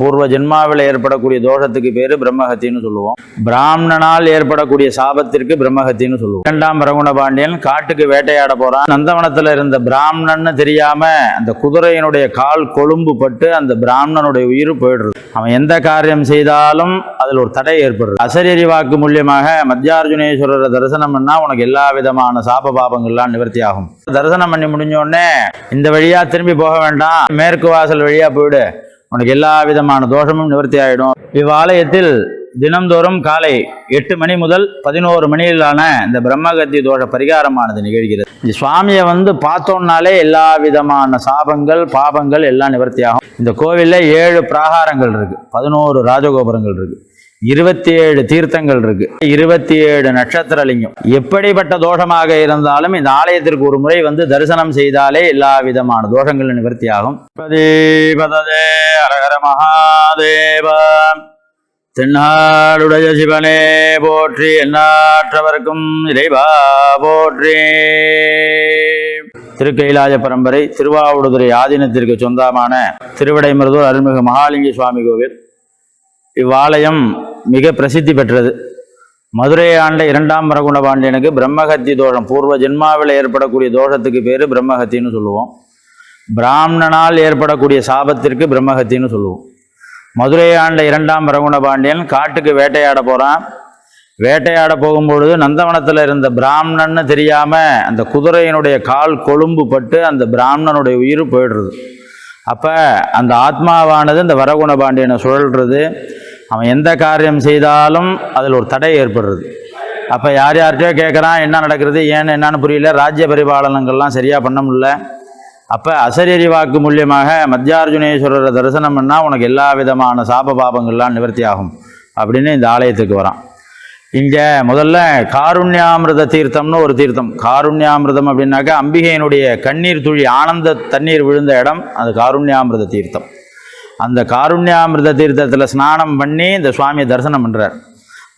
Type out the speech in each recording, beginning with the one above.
பூர்வ ஜென்மாவில் ஏற்படக்கூடிய தோஷத்துக்கு பேர் பிரம்மஹத்தின்னு சொல்லுவோம். பிராமணனால் ஏற்படக்கூடிய சாபத்திற்கு பிரம்மஹத்தின்னு சொல்லுவோம். இரண்டாம் பிரகுண பாண்டியன் காட்டுக்கு வேட்டையாட போறான். நந்தவனத்தில் இருந்த பிராமணன்னு தெரியாம அந்த குதிரையினுடைய கால் கொழும்பு பட்டு அந்த பிராமணனுடைய உயிர் போயிடுறது அவன் எந்த காரியம் செய்தாலும் அதில் ஒரு தடை ஏற்படுறது அசரீரி வாக்கு மூலியமாக மத்தியார்ஜுனேஸ்வரரை தரிசனம் பண்ணா உனக்கு எல்லா விதமான சாப பாபங்கள்லாம் நிவர்த்தி ஆகும் தரிசனம் பண்ணி முடிஞ்ச உடனே இந்த வழியா திரும்பி போக வேண்டாம். மேற்கு வாசல் வழியா போயிடு. உனக்கு எல்லா விதமான தோஷமும் நிவர்த்தி ஆகிடும் இவ்வாலயத்தில் தினம்தோறும் காலை எட்டு மணி முதல் பதினோரு மணியிலான இந்த பிரம்மகத்தி தோஷ பரிகாரமானது நிகழ்கிறது. இந்த சுவாமியை வந்து பார்த்தோம்னாலே எல்லா விதமான சாபங்கள் பாபங்கள் எல்லாம் நிவர்த்தி ஆகும் இந்த கோவிலில் ஏழு பிராகாரங்கள் இருக்குது பதினோரு ராஜகோபுரங்கள் இருக்குது இருபத்தி ஏழு தீர்த்தங்கள் இருக்கு. இருபத்தி ஏழு நட்சத்திரலிங்கம். எப்படிப்பட்ட தோஷமாக இருந்தாலும் இந்த ஆலயத்திற்கு ஒரு முறை வந்து தரிசனம் செய்தாலே எல்லா விதமான தோஷங்கள் நிவர்த்தி ஆகும் அரகர மகாதேவ. தென்னாளுடைய சிவனே போற்றி எண்ணாற்றவர்க்கும் இறைவா போற்றி. திருக்கைலாய பரம்பரை திருவாவூடுதுறை ஆதீனத்திற்கு சொந்தமான திருவிடைமருதூர் அருள்மிகு மகாலிங்க சுவாமி கோவில். இவ்வாலயம் மிக பிரசித்தி பெற்றது. மதுரையை ஆண்ட இரண்டாம் மரகுண பாண்டியனுக்கு பிரம்மஹத்தி தோஷம் பூர்வ ஜென்மாவில் ஏற்படக்கூடிய தோஷத்துக்கு பேர் பிரம்மஹத்தின்னு சொல்லுவோம். பிராமணனால் ஏற்படக்கூடிய சாபத்திற்கு பிரம்மஹத்தின்னு சொல்லுவோம். மதுரையை ஆண்ட இரண்டாம் மரகுண பாண்டியன் காட்டுக்கு வேட்டையாட போகிறான் வேட்டையாட போகும்பொழுது நந்தவனத்தில் இருந்த பிராமணன்னு தெரியாமல் அந்த குதிரையினுடைய கால் கொழும்பு பட்டு அந்த பிராமணனுடைய உயிர் போயிடுறது. அப்போ அந்த ஆத்மாவானது இந்த வரகுண பாண்டியனை சுழல்றது. அவன் எந்த காரியம் செய்தாலும் அதில் ஒரு தடை ஏற்படுறது. அப்போ யார் யார்கிட்டயோ கேட்குறான் என்ன நடக்கிறது ஏன்னு என்னன்னு புரியல. ராஜ்ய பரிபாலனங்கள்லாம் சரியாக பண்ண முடியல. அப்போ அசரீரி வாக்கு மூலியமாக மத்தியார்ஜுனேஸ்வரரை தரிசனம் பண்ணால் உனக்கு எல்லா விதமான சாப பாபங்கள்லாம் நிவர்த்தி ஆகும் அப்படின்னு இந்த ஆலயத்துக்கு வரான். இங்கே முதல்ல காருண்யாமிர்த தீர்த்தம்னு ஒரு தீர்த்தம். காருண்யாமிர்தம் அப்படின்னாக்கா அம்பிகையினுடைய கண்ணீர் துளி ஆனந்த தண்ணீர் விழுந்த இடம் அது காருண்யாமிர்த தீர்த்தம். அந்த காருண்யாமிரத தீர்த்தத்தில் ஸ்நானம் பண்ணி இந்த சுவாமியை தரிசனம் பண்ணுறார்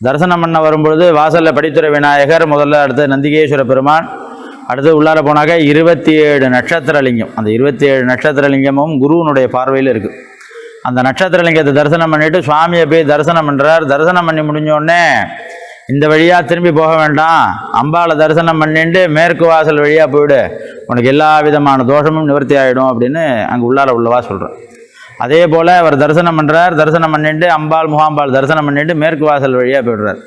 தரிசனம் பண்ண வரும்பொழுது வாசலில் படித்துறை விநாயகர் முதல்ல அடுத்து நந்திகேஸ்வர பெருமான் அடுத்து உள்ளார போனாக்க இருபத்தி ஏழு நட்சத்திரலிங்கம். அந்த இருபத்தி ஏழு நட்சத்திரலிங்கமும் குருவனுடைய பார்வையில் இருக்குது அந்த நட்சத்திரலிங்கத்தை தரிசனம் பண்ணிவிட்டு சுவாமியை போய் தரிசனம் பண்ணுறார் தரிசனம் பண்ணி முடிஞ்சோடனே இந்த வழியாக திரும்பி போக வேண்டாம். அம்பாளை தரிசனம் பண்ணிட்டு மேற்கு வாசல் வழியாக போயிடு. உனக்கு எல்லா விதமான தோஷமும் நிவர்த்தி ஆகிடும் அப்படின்னு அங்கே உள்ளார உள்ளவா சொல்கிறேன் அதே போல் அவர் தரிசனம் பண்ணுறார் தரிசனம் பண்ணிட்டு அம்பாள் முகாம்பாள் தரிசனம் பண்ணிட்டு மேற்கு வாசல் வழியாக போயிடுறார்.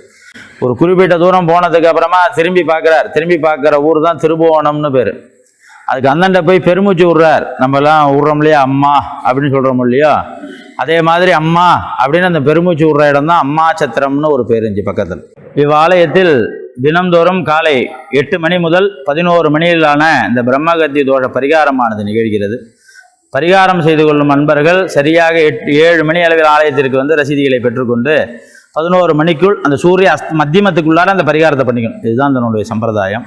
ஒரு குறிப்பிட்ட தூரம் போனதுக்கு அப்புறமா திரும்பி பார்க்குறார். திரும்பி பார்க்குற ஊர் தான் திருபுவனம்னு பேர். அதுக்கு அந்தண்ட போய் பெருமூச்சு விட்றார் நம்மலாம் விட்றோம் இல்லையா? அம்மா அப்படின்னு சொல்கிறோம் இல்லையா? அதே மாதிரி அம்மா அப்படின்னு அந்த பெருமூச்சு விடுற இடம் தான் அம்மா சத்திரம்னு ஒரு பேர் இருந்துச்சு பக்கத்தில். இவ்வாலயத்தில் தினந்தோறும் காலை எட்டு மணி முதல் பதினோரு மணியிலான இந்த பிரம்மகத்தி தோஷ பரிகாரமானது நிகழ்கிறது. பரிகாரம் செய்து கொள்ளும் அன்பர்கள் சரியாக எட்டு ஏழு மணி அளவில் ஆலயத்திற்கு வந்து ரசீதிகளை பெற்றுக்கொண்டு பதினோரு மணிக்குள் அந்த சூரிய அஸ்த மத்தியமத்துக்குள்ளார அந்த பரிகாரத்தை பண்ணிக்கணும். இதுதான் தன்னுடைய சம்பிரதாயம்.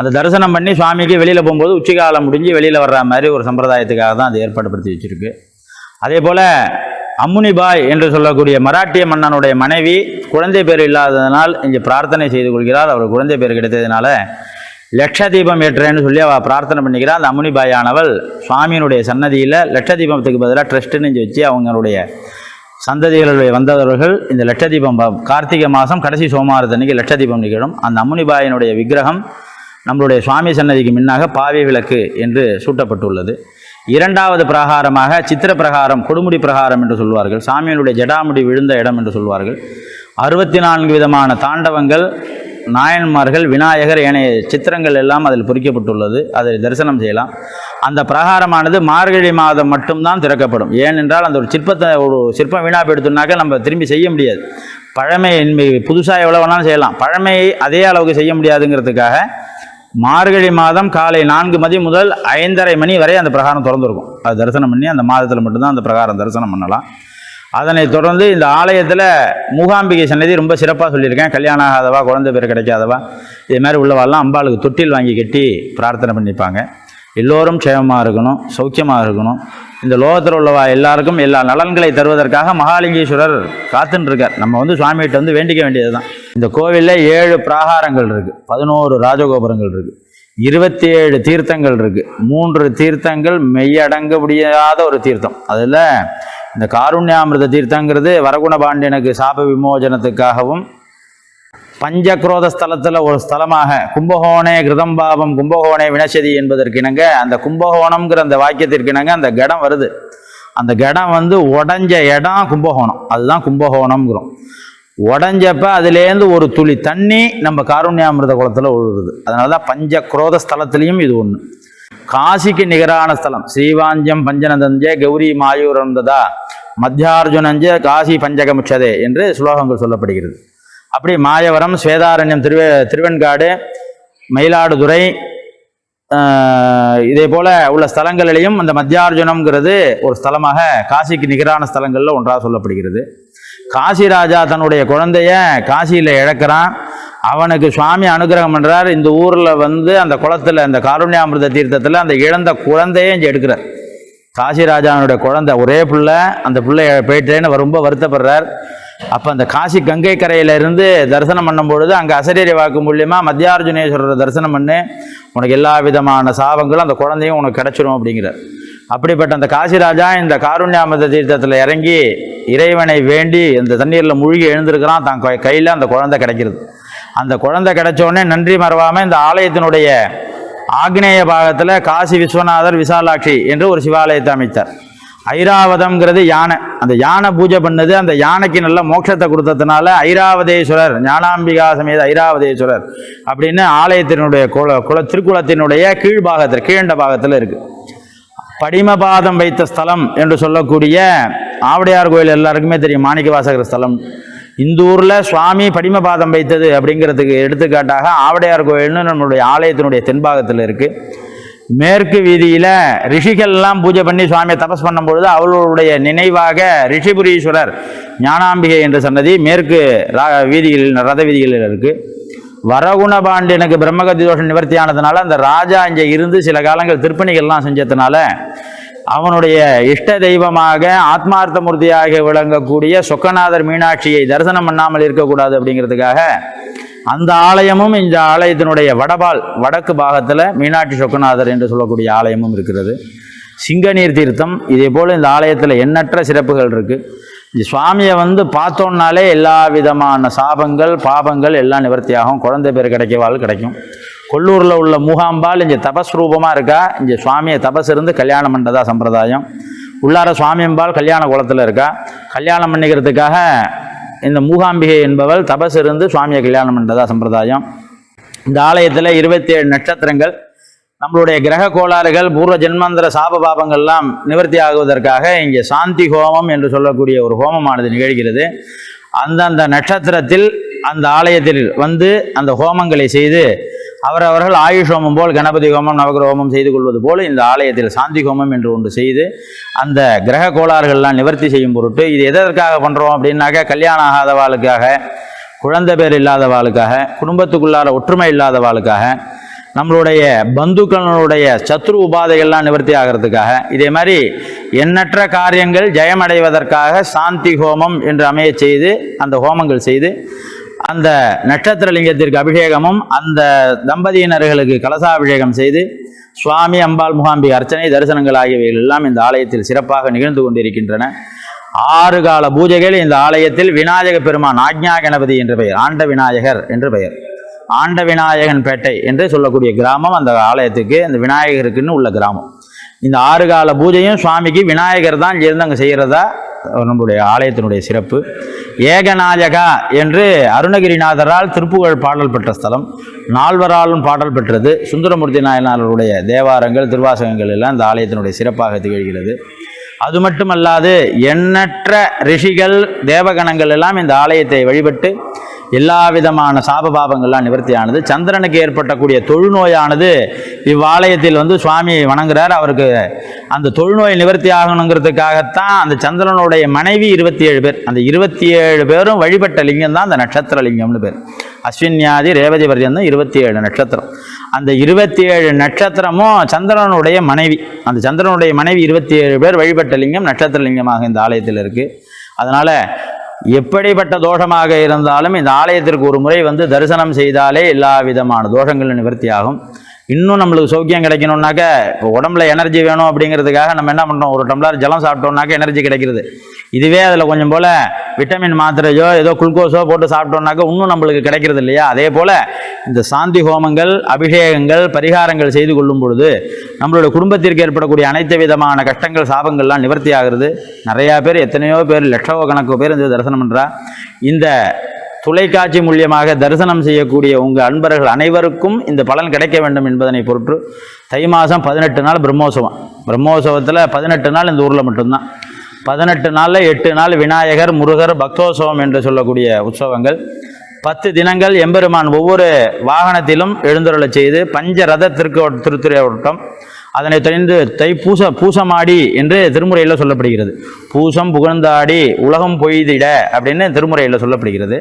அந்த தரிசனம் பண்ணி சுவாமிக்கு வெளியில் போகும்போது உச்சிகாலம் முடிஞ்சு வெளியில் வர்ற மாதிரி ஒரு சம்பிரதாயத்துக்காக தான் அது ஏற்பாடுபடுத்தி வச்சுருக்கு. அதே போல் அம்முனிபாய் என்று சொல்லக்கூடிய மராட்டிய மன்னனுடைய மனைவி குழந்தை பேர் இல்லாததனால் இங்கே பிரார்த்தனை செய்து கொள்கிறார் அவர் குழந்தை பேர் கிடைத்ததுனால லட்ச தீபம் ஏற்றேன்னு சொல்லி அவள் பிரார்த்தனை பண்ணிக்கிறார் அந்த அம்முனிபாய் ஆனவள் சுவாமியினுடைய சன்னதியில் லட்ச தீபத்துக்கு பதிலாக ட்ரஸ்ட்டுன்னு இங்கே வச்சு அவங்களுடைய சந்ததிகளுடைய வந்தவர்கள் இந்த லட்ச தீபம் கார்த்திகை மாதம் கடைசி சோமாரத்தன்னைக்கு லட்ச தீபம் நிகழும். அந்த அம்முனிபாயினுடைய விக்கிரகம் நம்மளுடைய சுவாமி சன்னதிக்கு முன்னாக பாவி விளக்கு என்று சூட்டப்பட்டுள்ளது. இரண்டாவது பிரகாரமாக சித்திர பிரகாரம் கொடுமுடி பிரகாரம் என்று சொல்வார்கள். சாமியனுடைய ஜடாமுடி விழுந்த இடம் என்று சொல்வார்கள். அறுபத்தி நான்கு விதமான தாண்டவங்கள் நாயன்மார்கள் விநாயகர் ஏனைய சித்திரங்கள் எல்லாம் அதில் பொறிக்கப்பட்டுள்ளது. அதை தரிசனம் செய்யலாம். அந்த பிரகாரமானது மார்கழி மாதம் மட்டும்தான் திறக்கப்படும். ஏனென்றால் அந்த ஒரு சிற்பத்தை ஒரு சிற்பம் வீணாக போயிடுத்துனாக்க நம்ம திரும்பி செய்ய முடியாது. பழமை புதுசாக எவ்வளோ வேணாலும் செய்யலாம். பழமையை அதே அளவுக்கு செய்ய முடியாதுங்கிறதுக்காக மார்கழி மாதம் காலை நான்கு மணி முதல் ஐந்தரை மணி வரை அந்த பிரகாரம் திறந்துருக்கும். அது தரிசனம் பண்ணி அந்த மாதத்தில் மட்டும்தான் அந்த பிரகாரம் தரிசனம் பண்ணலாம். அதனைத் தொடர்ந்து இந்த ஆலயத்தில் மூகாம்பிகை சன்னதி ரொம்ப சிறப்பாக சொல்லியிருக்கேன். கல்யாணம் ஆகாதவா குழந்தை பேர் கிடைக்காதவா இது மாதிரி உள்ளவாள்லாம் அம்பாளுக்கு தொட்டில் வாங்கி கட்டி பிரார்த்தனை பண்ணிப்பாங்க. எல்லோரும் க்ஷேமமாக இருக்கணும் சௌக்கியமாக இருக்கணும். இந்த லோகத்தில் உள்ளவா எல்லாருக்கும் எல்லா நலன்களை தருவதற்காக மகாலிங்கேஸ்வரர் காத்துன்னு இருக்கார் நம்ம வந்து சுவாமிகிட்ட வந்து வேண்டிக்க வேண்டியது தான் இந்த கோவிலில் ஏழு பிராகாரங்கள் இருக்குது பதினோரு ராஜகோபுரங்கள் இருக்குது இருபத்தி ஏழு தீர்த்தங்கள் இருக்கு. மூன்று தீர்த்தங்கள் மெய்யடங்க முடியாத ஒரு தீர்த்தம். அதில் இந்த காருண்யாமிர்த தீர்த்தங்கிறது வரகுண பாண்டியனுக்கு சாப விமோசனத்துக்காகவும் பஞ்சக்ரோத ஸ்தலத்தில் ஒரு ஸ்தலமாக கும்பகோணே கிருதம்பாபம் கும்பகோணே வினசதி என்பதற்கு இணங்க அந்த கும்பகோணம்ங்கிற அந்த வாக்கியத்திற்கு இணங்க அந்த கடம் வருது. அந்த கடம் வந்து உடஞ்ச இடம் கும்பகோணம். அதுதான் கும்பகோணம்ங்கிறோம். உடஞ்சப்ப அதுலேருந்து ஒரு துளி தண்ணி நம்ம காருண்யாமிர்த குளத்தில் விழுகுது அதனால தான் பஞ்ச குரோத ஸ்தலத்துலேயும் இது ஒன்று காசிக்கு நிகரான ஸ்தலம் ஸ்ரீவாஞ்சம் பஞ்சநந்தஞ்சே கௌரி மாயூரந்ததா மத்தியார்ஜுனஞ்ச காசி பஞ்சகமுச்சதே என்று சுலோகங்கள் சொல்லப்படுகிறது. அப்படி மாயவரம் ஸ்வேதாரண்யம் திருவே திருவெண்காடு மயிலாடுதுறை இதே போல் உள்ள ஸ்தலங்களிலையும் அந்த மத்தியார்ஜுனம்ங்கிறது ஒரு ஸ்தலமாக காசிக்கு நிகரான ஸ்தலங்களில் ஒன்றாக சொல்லப்படுகிறது. காசி ராஜா தன்னுடைய குழந்தைய காசியில் இழக்கிறான். அவனுக்கு சுவாமி அனுகிரகம் பண்ணுறார் இந்த ஊரில் வந்து அந்த குளத்துல அந்த காருண்யாமிர்த தீர்த்தத்தில் அந்த இழந்த குழந்தையே இங்கே எடுக்கிறார். காசிராஜானுடைய குழந்தை ஒரே பிள்ளை அந்த பிள்ளை போயிட்டேன்னு ரொம்ப வருத்தப்படுறார். அப்போ அந்த காசி கங்கை கரையில இருந்து தரிசனம் பண்ணும் பொழுது அங்கே அசரீரி வாக்கு மூலியமா மத்தியார்ஜுனேஸ்வரரை தரிசனம் பண்ணு உனக்கு எல்லா விதமான சாபங்களும் அந்த குழந்தையும் உனக்கு கிடச்சிரும் அப்படிங்கிறார். அப்படிப்பட்ட அந்த காசிராஜா இந்த காருண்யாமத தீர்த்தத்தில் இறங்கி இறைவனை வேண்டி இந்த தண்ணீரில் மூழ்கி எழுந்திருக்கிறான். தான் கையில் அந்த குழந்தை கிடைக்கிறது. அந்த குழந்தை கிடைச்சோடனே நன்றி மறவாமல் இந்த ஆலயத்தினுடைய ஆக்னேய பாகத்தில் காசி விஸ்வநாதர் விசாலாட்சி என்று ஒரு சிவாலயத்தை அமைத்தார். ஐராவதம்ங்கிறது யானை. அந்த யானை பூஜை பண்ணது அந்த யானைக்கு நல்ல மோட்சத்தை கொடுத்ததுனால ஐராவதேஸ்வரர் ஞானாம்பிகா சமேத ஐராவதேஸ்வரர் அப்படின்னு ஆலயத்தினுடைய குல குல திருக்குளத்தினுடைய கீழ்பாகத்தில் கீழண்ட பாகத்தில் இருக்குது படிமபாதம் வைத்த ஸ்தலம் என்று சொல்லக்கூடிய ஆவடையார் கோயில் எல்லாருக்குமே தெரியும் மாணிக்க வாசகர் ஸ்தலம். இந்த ஊரில் சுவாமி படிமபாதம் வைத்தது அப்படிங்கிறதுக்கு எடுத்துக்காட்டாக ஆவடையார் கோயில்னு நம்மளுடைய ஆலயத்தினுடைய தென்பாகத்தில் இருக்குது மேற்கு வீதியில் ரிஷிகள்லாம் பூஜை பண்ணி சுவாமியை தபஸ் பண்ணும் பொழுது அவர்களுடைய நினைவாக ரிஷிபுரீஸ்வரர் ஞானாம்பிகை என்ற சன்னதி மேற்கு ரா- வீதிகளில் ரத வீதிகளில் இருக்குது வரகுணபாண்டியனுக்கு பிரம்மகத்தி தோஷம் நிவர்த்தி ஆனதுனால அந்த ராஜா இங்கே இருந்து சில காலங்கள் திருப்பணிகள்லாம் செஞ்சதுனால அவனுடைய இஷ்ட தெய்வமாக ஆத்மார்த்தமூர்த்தியாக விளங்கக்கூடிய சொக்கநாதர் மீனாட்சியை தரிசனம் பண்ணாமல் இருக்கக்கூடாது அப்படிங்கிறதுக்காக அந்த ஆலயமும் இந்த ஆலயத்தினுடைய வடபால் வடக்கு பாகத்தில் மீனாட்சி சொக்கநாதர் என்று சொல்லக்கூடிய ஆலயமும் இருக்கிறது. சிங்கநீர் தீர்த்தம் இதே போல் இந்த ஆலயத்தில் எண்ணற்ற சிறப்புகள் இருக்குது இந்த சுவாமியை வந்து பார்த்தோன்னாலே எல்லா விதமான சாபங்கள் பாபங்கள் எல்லாம் நிவர்த்தியாகும். குழந்தை பேர் கிடைக்கவாள் கிடைக்கும். கொல்லூரில் உள்ள மூகாம்பால் இங்கே தபஸ் ரூபமாக இருக்கா? இங்கே சுவாமியை தபஸ் இருந்து கல்யாணம் பண்ணுறதா சம்பிரதாயம். உள்ளார சுவாமியம்பால் கல்யாண குளத்தில் இருக்கா? கல்யாணம் பண்ணிக்கிறதுக்காக இந்த மூகாம்பிகை என்பவள் தபஸ் இருந்து சுவாமியை கல்யாணம் பண்ணுறதா சம்பிரதாயம். இந்த ஆலயத்தில் இருபத்தி ஏழு நட்சத்திரங்கள். நம்மளுடைய கிரக கோளாறுகள் பூர்வ ஜென்மாந்திர சாப பாபங்கள்லாம் நிவர்த்தி ஆகுவதற்காக இங்கே சாந்தி ஹோமம் என்று சொல்லக்கூடிய ஒரு ஹோமமானது நிகழ்கிறது. அந்தந்த நட்சத்திரத்தில் அந்த ஆலயத்தில் வந்து அந்த ஹோமங்களை செய்து அவரவர்கள் ஆயுஷ் ஹோமம் போல் கணபதி ஹோமம் நவகிர ஹோமம் செய்து கொள்வது போல் இந்த ஆலயத்தில் சாந்தி ஹோமம் என்று ஒன்று செய்து அந்த கிரக கோளாறுகள்லாம் நிவர்த்தி செய்யும் பொருட்டு இது எதற்காக பண்ணுறோம் அப்படின்னாக்க கல்யாணம் ஆகாதவாளுக்காக குழந்தை பேர் இல்லாதவாளுக்காக குடும்பத்துக்குள்ளார ஒற்றுமை இல்லாதவாளுக்காக நம்மளுடைய பந்துக்களுடைய சத்ரு உபாதைகள்லாம் நிவர்த்தி ஆகிறதுக்காக இதே மாதிரி எண்ணற்ற காரியங்கள் ஜெயமடைவதற்காக சாந்தி ஹோமம் என்று அமைய செய்து அந்த ஹோமங்கள் செய்து அந்த நட்சத்திர லிங்கத்திற்கு அபிஷேகமும் அந்த தம்பதியினர்களுக்கு கலசாபிஷேகம் செய்து சுவாமி அம்பாள் முகாம்பி அர்ச்சனை தரிசனங்கள் ஆகியவைகள் எல்லாம் இந்த ஆலயத்தில் சிறப்பாக நிகழ்ந்து கொண்டிருக்கின்றன. ஆறு கால பூஜைகள் இந்த ஆலயத்தில் விநாயக பெருமான் ஆக்ஞா கணபதி என்று பெயர் ஆண்ட விநாயகர் என்று பெயர். ஆண்ட விநாயகன் பேட்டை என்று சொல்லக்கூடிய கிராமம் அந்த ஆலயத்துக்கு அந்த விநாயகருக்குன்னு உள்ள கிராமம். இந்த ஆறு கால பூஜையும் சுவாமிக்கு விநாயகர் தான் இருந்து அங்கே செய்கிறதா நம்முடைய ஆலயத்தினுடைய சிறப்பு. ஏகநாயகா என்று அருணகிரிநாதரால் திருப்புகழ் பாடல் பெற்ற ஸ்தலம் நால்வராலும் பாடல் பெற்றது. சுந்தரமூர்த்தி நாயனாருடைய தேவாரங்கள் திருவாசகங்கள் எல்லாம் இந்த ஆலயத்தினுடைய சிறப்பாக திகழ்கிறது. அது மட்டுமல்லாது எண்ணற்ற ரிஷிகள் தேவகணங்கள் எல்லாம் இந்த ஆலயத்தை வழிபட்டு எல்லா விதமான சாப பாபங்கள்லாம் நிவர்த்தியானது. சந்திரனுக்கு ஏற்பட்டக்கூடிய தொழுநோயானது இவ்வாலயத்தில் வந்து சுவாமி வணங்குறார். அவருக்கு அந்த தொழுநோய் நிவர்த்தி ஆகணுங்கிறதுக்காகத்தான் அந்த சந்திரனுடைய மனைவி இருபத்தி ஏழு பேர். அந்த இருபத்தி ஏழு பேரும் வழிபட்ட லிங்கம் தான் அந்த நட்சத்திர லிங்கம்னு பேர். அஸ்வின்யாதி ரேவதி பர்யந்தம் இருபத்தி ஏழு நட்சத்திரம். அந்த இருபத்தி ஏழு நட்சத்திரமும் சந்திரனுடைய மனைவி. அந்த சந்திரனுடைய மனைவி இருபத்தி ஏழு பேர் வழிபட்ட லிங்கம் நட்சத்திர லிங்கமாக இந்த ஆலயத்தில் இருக்குது அதனால் எப்படிப்பட்ட தோஷமாக இருந்தாலும் இந்த ஆலயத்திற்கு ஒரு முறை வந்து தரிசனம் செய்தாலே எல்லா விதமான தோஷங்களும் நிவர்த்தியாகும். இன்னும் நம்மளுக்கு சௌக்கியம் கிடைக்கணும்னாக்க இப்போ உடம்புல எனர்ஜி வேணும் அப்படிங்கிறதுக்காக நம்ம என்ன பண்ணுறோம் ஒரு டம்ளர் ஜலம் சாப்பிட்டோம்னாக்க எனர்ஜி கிடைக்கிறது. இதுவே அதில் கொஞ்சம் போல் விட்டமின் மாத்திரையோ ஏதோ குளுக்கோஸோ போட்டு சாப்பிட்டோம்னாக்க இன்னும் நம்மளுக்கு கிடைக்கிறது இல்லையா? அதே போல் இந்த சாந்தி ஹோமங்கள் அபிஷேகங்கள் பரிகாரங்கள் செய்து கொள்ளும் பொழுது நம்மளோட குடும்பத்திற்கு ஏற்படக்கூடிய அனைத்து விதமான கஷ்டங்கள் சாபங்கள்லாம் நிவர்த்தி ஆகிறது. நிறையா பேர் எத்தனையோ பேர் லட்சோ கணக்கு பேர் இந்த தரிசனம் பண்ணுறா இந்த தொலைக்காட்சி மூலியமாக தரிசனம் செய்யக்கூடிய உங்கள் அன்பர்கள் அனைவருக்கும் இந்த பலன் கிடைக்க வேண்டும் என்பதனை பொருட்டு தை மாதம் பதினெட்டு நாள் பிரம்மோற்சவம். பிரம்மோற்சவத்தில் பதினெட்டு நாள் இந்த ஊரில் மட்டும்தான். பதினெட்டு நாளில் எட்டு நாள் விநாயகர் முருகர் பக்தோற்சவம் என்று சொல்லக்கூடிய உற்சவங்கள். பத்து தினங்கள் எம்பெருமான் ஒவ்வொரு வாகனத்திலும் எழுந்தருளச் செய்து பஞ்ச ரத திருக்கு திருத்துறையோட்டம் அதனை தெரிந்து தை பூச பூசமாடி என்று திருமுறையில் சொல்லப்படுகிறது. பூசம் புகழ்ந்தாடி உலகம் பொய்திட அப்படின்னு திருமுறையில் சொல்லப்படுகிறது.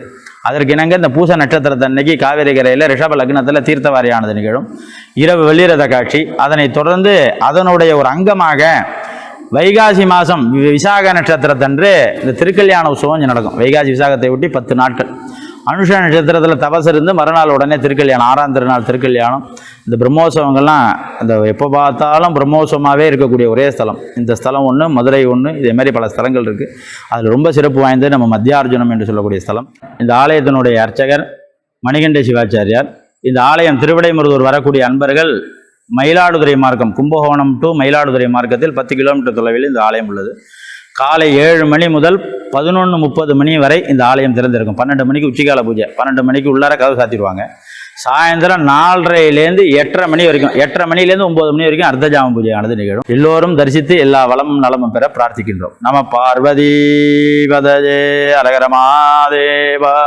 அதற்கு இணங்க இந்த பூச நட்சத்திரத்தன்னைக்கு காவேரி கரையில் ரிஷப லக்னத்தில் தீர்த்தவாரியானது நிகழும். இரவு வெள்ளிரத காட்சி. அதனை தொடர்ந்து அதனுடைய ஒரு அங்கமாக வைகாசி மாதம் விசாக நட்சத்திரத்தன்று இந்த திருக்கல்யாண உற்சவம் நடக்கும். வைகாசி விசாகத்தை ஒட்டி பத்து நாட்கள். அனுஷ நட்சத்திரத்தில் தபஸ் இருந்து மறுநாள் உடனே திருக்கல்யாணம் ஆறாம் திருநாள் திருக்கல்யாணம். இந்த பிரம்மோற்சவங்கள்லாம் இந்த எப்போ பார்த்தாலும் பிரம்மோத்சவமாகவே இருக்கக்கூடிய ஒரே ஸ்தலம். இந்த ஸ்தலம் ஒன்று மதுரை ஒன்று இதே மாதிரி பல ஸ்தலங்கள் இருக்குது அதில் ரொம்ப சிறப்பு வாய்ந்தது நம்ம மத்தியார்ஜுனம் என்று சொல்லக்கூடிய ஸ்தலம். இந்த ஆலயத்தினுடைய அர்ச்சகர் மணிகண்ட சிவாச்சாரியார் இந்த ஆலயம் திருவிடைமருதூர் வரக்கூடிய அன்பர்கள் மயிலாடுதுறை மார்க்கம் கும்பகோணம் டு மயிலாடுதுறை மார்க்கத்தில் பத்து கிலோமீட்டர் தொலைவில் இந்த ஆலயம் உள்ளது. காலை ஏழு மணி முதல் பதினொன்று முப்பது மணி வரை இந்த ஆலயம் திறந்திருக்கும். பன்னெண்டு மணிக்கு உச்சிகால பூஜை. பன்னெண்டு மணிக்கு உள்ளார கதவு சாத்திடுவாங்க. சாயந்தரம் நாலரைலேருந்து எட்டரை மணி வரைக்கும் எட்டரை மணிலேருந்து ஒம்பது மணி வரைக்கும் அர்த்தஜாம பூஜையானது நிகழும். எல்லோரும் தரிசித்து எல்லா வளமும் நலமும் பெற பிரார்த்திக்கின்றோம். நம பார்வதி பதஜே அழகரமாதேவா